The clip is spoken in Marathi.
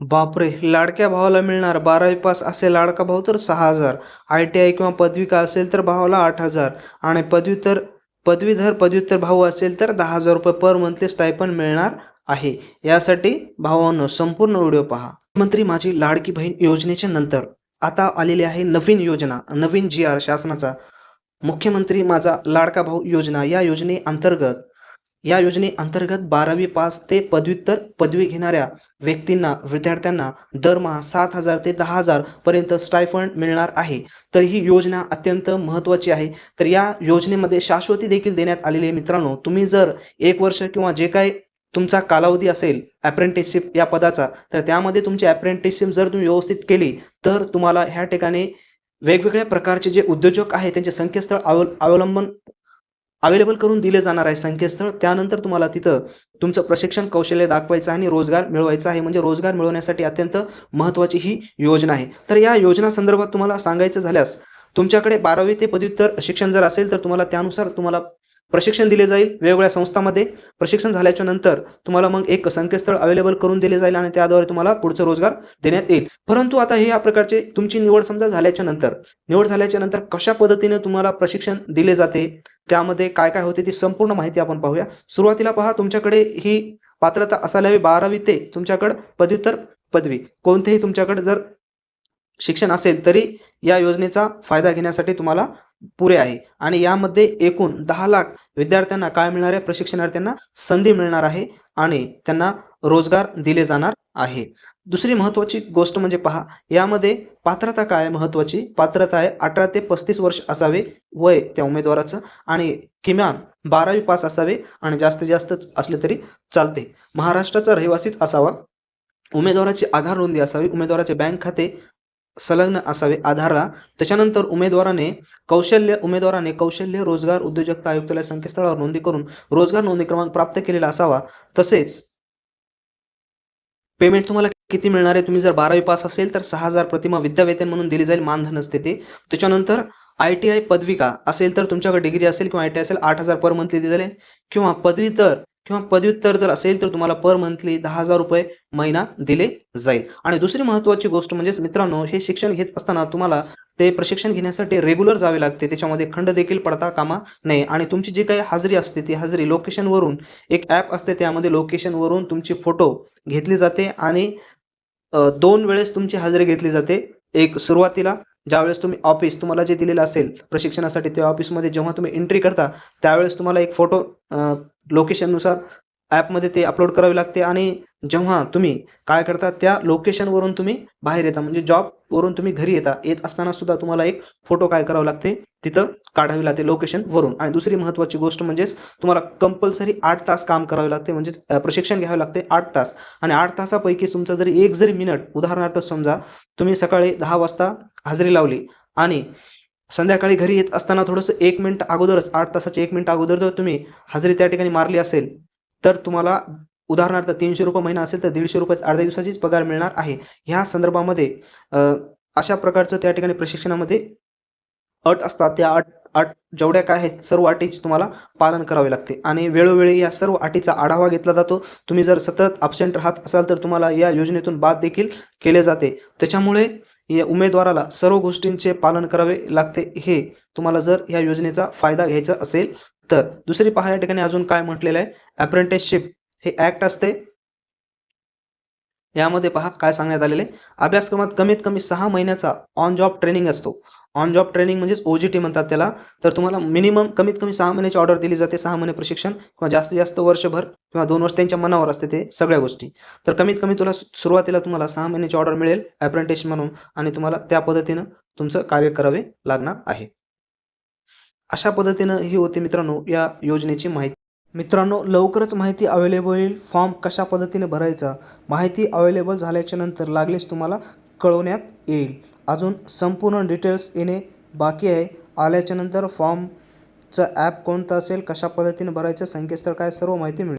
बापरे लाडक्या भावाला मिळणार बारावी पास असेल लाडका भाऊ तर सहा हजार. आय टी आय किंवा पदविका असेल तर भावाला आठ हजार. आणि पदव्युत्तर पदवीधर पदव्युत्तर भाऊ असेल तर दहा हजार रुपये पर मंथली स्टायपन मिळणार आहे. यासाठी भावांनो संपूर्ण व्हिडिओ पहा. मंत्री माझी लाडकी बहीण योजनेच्या नंतर आता आलेली आहे नवीन योजना नवीन जी आर शासनाचा. मुख्यमंत्री माझा लाडका भाऊ योजना या योजनेअंतर्गत या योजनेअंतर्गत बारावी पास ते पदव्युत्तर पदवी घेणाऱ्या व्यक्तींना विद्यार्थ्यांना दरमहा सात हजार ते दहा हजार पर्यंत स्टायफंड मिळणार आहे. तर ही योजना अत्यंत महत्त्वाची आहे. तर या योजनेमध्ये शाश्वती देखील देण्यात आलेली आहे मित्रांनो. तुम्ही जर एक वर्ष किंवा जे काही तुमचा कालावधी असेल अप्रेंटिसशिप या पदाचा तर त्यामध्ये तुमची अप्रेंटिसशिप जर तुम्ही व्यवस्थित केली तर तुम्हाला ह्या ठिकाणी वेगवेगळ्या प्रकारचे जे उद्योजक आहेत त्यांचे संकेतस्थळ अव अवलंबन अवेलेबल करून दिले जाणार आहे संकेतस्थळ. त्यानंतर तुम्हाला तिथं तुमचं प्रशिक्षण कौशल्य दाखवायचं आणि रोजगार मिळवायचा आहे. म्हणजे रोजगार मिळवण्यासाठी अत्यंत महत्त्वाची ही योजना आहे. तर या योजना संदर्भात तुम्हाला सांगायचं झाल्यास तुमच्याकडे बारावी ते पदव्युत्तर शिक्षण जर असेल तर तुम्हाला त्यानुसार तुम्हाला प्रशिक्षण दिले जाईल वेगवेगळ्या संस्थांमध्ये. प्रशिक्षण झाल्याच्यानंतर तुम्हाला मग एक संकेतस्थळ अवेलेबल करून दिले जाईल आणि त्याद्वारे तुम्हाला पुढचं रोजगार देण्यात येईल. परंतु आता हे या प्रकारचे तुमची निवड समजा झाल्याच्यानंतर निवड झाल्याच्यानंतर कशा पद्धतीने तुम्हाला प्रशिक्षण दिले जाते त्यामध्ये काय काय होते ती संपूर्ण माहिती आपण पाहूया. सुरुवातीला पहा तुमच्याकडे ही पात्रता असायला हवी बारावी ते तुमच्याकडं पदव्युत्तर पदवी. कोणतेही तुमच्याकडे जर शिक्षण असेल तरी या योजनेचा फायदा घेण्यासाठी तुम्हाला पुरे आहे. आणि यामध्ये एकूण दहा लाख विद्यार्थ्यांना काय मिळणार? आहे प्रशिक्षणार्थ्यांना संधी मिळणार आहे आणि त्यांना रोजगार दिले जाणार आहे. दुसरी महत्त्वाची गोष्ट म्हणजे पहा यामध्ये पात्रता काय महत्त्वाची? पात्रता आहे अठरा ते पस्तीस वर्ष असावे वय त्या उमेदवाराचं आणि किमान बारावी पास असावे आणि जास्तीत जास्त असले तरी चालते. महाराष्ट्राचा रहिवासीच असावा. उमेदवाराची आधार नोंदी असावी. उमेदवाराचे बँक खाते संलग्न असावे. आधारला. त्याच्यानंतर उमेदवाराने कौशल्य उमेदवाराने कौशल्य रोजगार उद्योजकता आयुक्तालय संकेतस्थळावर नोंदी करून रोजगार नोंदणी क्रमांक प्राप्त केलेला असावा. तसेच पेमेंट तुम्हाला किती मिळणार आहे? तुम्ही जर बारावी पास असेल तर सहा हजार प्रतिमा विद्यावेतन म्हणून दिली जाईल. मानधन असते ते. त्याच्यानंतर आय टी आय पदविका असेल तर तुमच्याकडे डिग्री असेल किंवा आय टी आय असेल आठ हजार पर मंथली दिली जाईल. किंवा पदवीतर किंवा पदव्युत्तर जर असेल तर तुम्हाला पर मंथली दहा हजार रुपये महिना दिले जाईल. आणि दुसरी महत्त्वाची गोष्ट म्हणजेच मित्रांनो हे शिक्षण घेत असताना तुम्हाला ते प्रशिक्षण घेण्यासाठी रेग्युलर जावे लागते. त्याच्यामध्ये खंड देखील पडता कामा नये. आणि तुमची जी काही हाजरी असते ती हाजरी लोकेशनवरून एक ॲप असते त्यामध्ये लोकेशनवरून तुमची फोटो घेतली जाते आणि दोन वेळेस तुमची हाजरी घेतली जाते. एक सुरुवातीला ज्यावेळेस तुम्ही ऑफिस तुम्हाला जे दिलेलं असेल प्रशिक्षणासाठी त्या ऑफिसमध्ये जेव्हा तुम्ही एंट्री करता त्यावेळेस तुम्हाला एक फोटो लोकेशननुसार ॲपमध्ये ते अपलोड करावे लागते आणि जेव्हा तुम्ही काय करता त्या लोकेशनवरून तुम्ही बाहेर येता. म्हणजे जॉबवरून तुम्ही घरी येता. येत असताना सुद्धा तुम्हाला एक फोटो काय करावं लागते? तिथं काढावी लागते लोकेशनवरून आणि दुसरी महत्त्वाची गोष्ट म्हणजेच तुम्हाला कंपल्सरी आठ तास काम करावे लागते. म्हणजेच प्रशिक्षण घ्यावे लागते आठ तास. आणि आठ तासापैकी तुमचं जरी एक जरी मिनिट उदाहरणार्थ समजा तुम्ही सकाळी दहा वाजता हजेरी लावली. आणि संध्याकाळी घरी येत असताना थोडंसं एक मिनिट अगोदरच आठ तासाचे एक मिनिट अगोदर जर तुम्ही हजेरी त्या ठिकाणी मारली असेल तर तुम्हाला उदाहरणार्थ तीनशे रुपये महिना असेल तर दीडशे रुपयेच अर्ध्या दिवसाचीच पगार मिळणार आहे. ह्या संदर्भामध्ये अशा प्रकारचं त्या ठिकाणी प्रशिक्षणामध्ये अट असतात. त्या अट अट जेवढ्या काय आहेत सर्व अटीचे तुम्हाला पालन करावे लागते. आणि वेळोवेळी या सर्व अटीचा आढावा घेतला जातो. तुम्ही जर सतत अब्सेंट राहत असाल तर तुम्हाला या योजनेतून बाद देखील केले जाते. त्याच्यामुळे या उमेदवाराला सर्व गोष्टींचे पालन करावे लागते. हे तुम्हाला जर या योजनेचा फायदा घ्यायचा असेल तर दुसरी पहा या ठिकाणी अजून काय म्हटलेलं आहे? अप्रेंटिसशिप हे ॲक्ट असते. यामध्ये पहा काय सांगण्यात आलेले अभ्यासक्रमात कमीत कमी सहा महिन्याचा ऑन जॉब ट्रेनिंग असतो. ऑन जॉब ट्रेनिंग म्हणजेच ओजीटी टी म्हणतात त्याला. तर तुम्हाला मिनिमम कमीत कमी सहा महिन्याची ऑर्डर दिली जाते सहा महिने प्रशिक्षण किंवा जास्तीत जास्त वर्षभर किंवा दोन वर्ष त्यांच्या मनावर असते ते सगळ्या गोष्टी. तर कमीत कमी तुला सुरुवातीला तुम्हाला सहा महिन्याची ऑर्डर मिळेल अप्रेंटिस म्हणून आणि तुम्हाला त्या पद्धतीनं तुमचं कार्य करावे लागणार आहे. अशा पद्धतीनं ही होती मित्रांनो या योजनेची माहिती. मित्रांनो लवकरच माहिती अवेलेबल होईल फॉर्म कशा पद्धतीने भरायचा? माहिती अवेलेबल झाल्याच्यानंतर लागलीच तुम्हाला कळवण्यात येईल. अजून संपूर्ण डिटेल्स येणे बाकी आहे. आल्याच्यानंतर फॉर्मचं ॲप कोणतं असेल कशा पद्धतीने भरायचं संकेतस्थळ काय सर्व माहिती मिळेल.